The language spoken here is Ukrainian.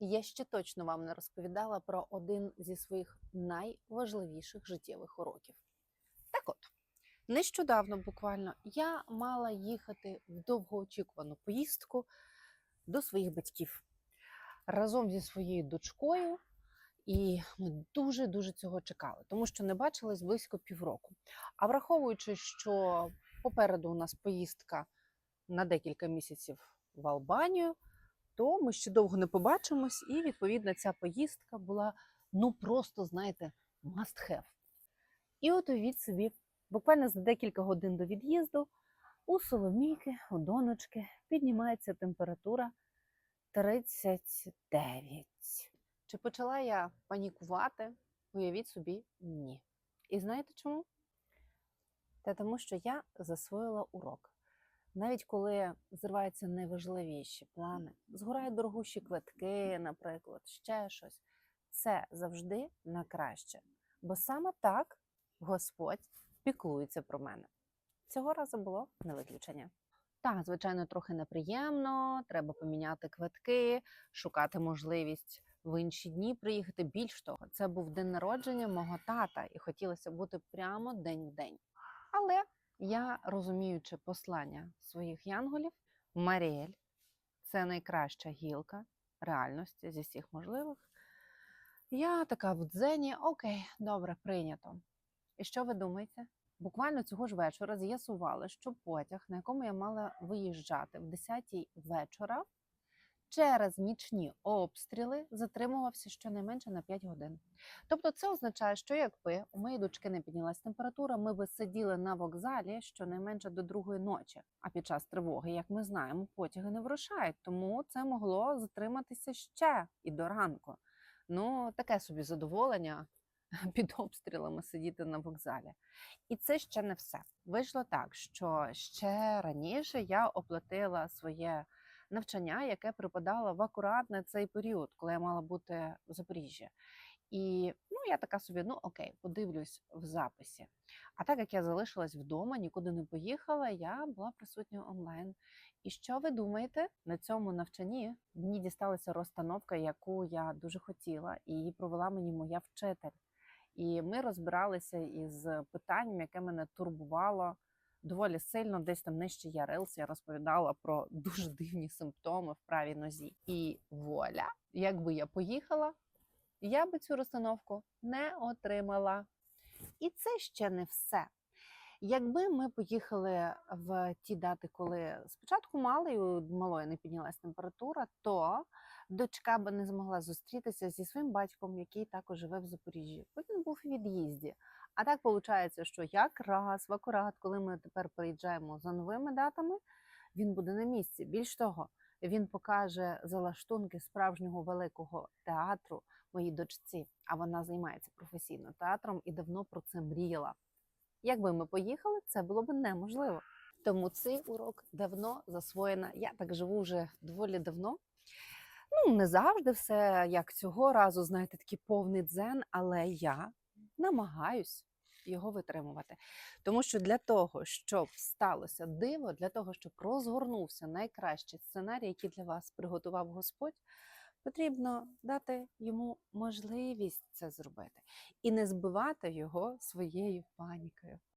Я ще точно вам не розповідала про один зі своїх найважливіших життєвих уроків. Так от, нещодавно буквально я мала їхати в довгоочікувану поїздку до своїх батьків разом зі своєю дочкою. І ми дуже-дуже цього чекали, тому що не бачились близько півроку. А враховуючи, що попереду у нас поїздка на декілька місяців в Албанію, то ми ще довго не побачимось, і відповідно ця поїздка була ну просто, знаєте, must have. І от уявіть собі, буквально за декілька годин до від'їзду у Соломійки, у донечки піднімається температура 39. Чи почала я панікувати? Уявіть собі, ні. І знаєте чому? Та тому, що я засвоїла урок. Навіть коли зриваються найважливіші плани, згорають дорогущі квитки, наприклад, ще щось, це завжди на краще. Бо саме так Господь піклується про мене. Цього разу було не виключення. Так, звичайно, трохи неприємно, треба поміняти квитки, шукати можливість в інші дні приїхати. Більш того, це був день народження мого тата, і хотілося бути прямо день в день. Але я, розуміючи послання своїх янголів, Маріель це найкраща гілка реальності зі всіх можливих. Я така в дзені, окей, добре, прийнято. І що ви думаєте? Буквально цього ж вечора з'ясували, що потяг, на якому я мала виїжджати в 10-й вечора, через нічні обстріли затримувався щонайменше на 5 годин. Тобто, це означає, що якби у моєї дочки не піднялась температура, ми би сиділи на вокзалі щонайменше до другої ночі. А під час тривоги, як ми знаємо, потяги не вирушають, тому це могло затриматися ще і до ранку. Ну, таке собі задоволення під обстрілами сидіти на вокзалі. І це ще не все. Вийшло так, що ще раніше я оплатила своє навчання, яке припадало в акурат на цей період, коли я мала бути в Запоріжжі. І ну, я така собі, ну окей, подивлюсь в записі. А так як я залишилась вдома, нікуди не поїхала, я була присутня онлайн. І що ви думаєте, на цьому навчанні мені дісталася розстановка, яку я дуже хотіла, і її провела мені моя вчитель. І ми розбиралися із питанням, яке мене турбувало доволі сильно. Десь там нижче я рилс, я розповідала про дуже дивні симптоми в правій нозі. І воля, якби я поїхала, я би цю розстановку не отримала. І це ще не все. Якби ми поїхали в ті дати, коли спочатку мали і у малої не піднялась температура, то дочка би не змогла зустрітися зі своїм батьком, який також живе в Запоріжжі. Бо він був у від'їзді. А так виходить, що якраз в акурат, коли ми тепер приїжджаємо за новими датами, він буде на місці. Більш того, він покаже залаштунки справжнього великого театру моїй дочці. А вона займається професійно театром і давно про це мріяла. Якби ми поїхали, це було б неможливо. Тому цей урок давно засвоєна. Я так живу вже доволі давно. Ну, не завжди все як цього разу, знаєте, такий повний дзен, але я намагаюсь його витримувати. Тому що для того, щоб сталося диво, для того, щоб розгорнувся найкращий сценарій, який для вас приготував Господь, потрібно дати йому можливість це зробити і не збивати його своєю панікою.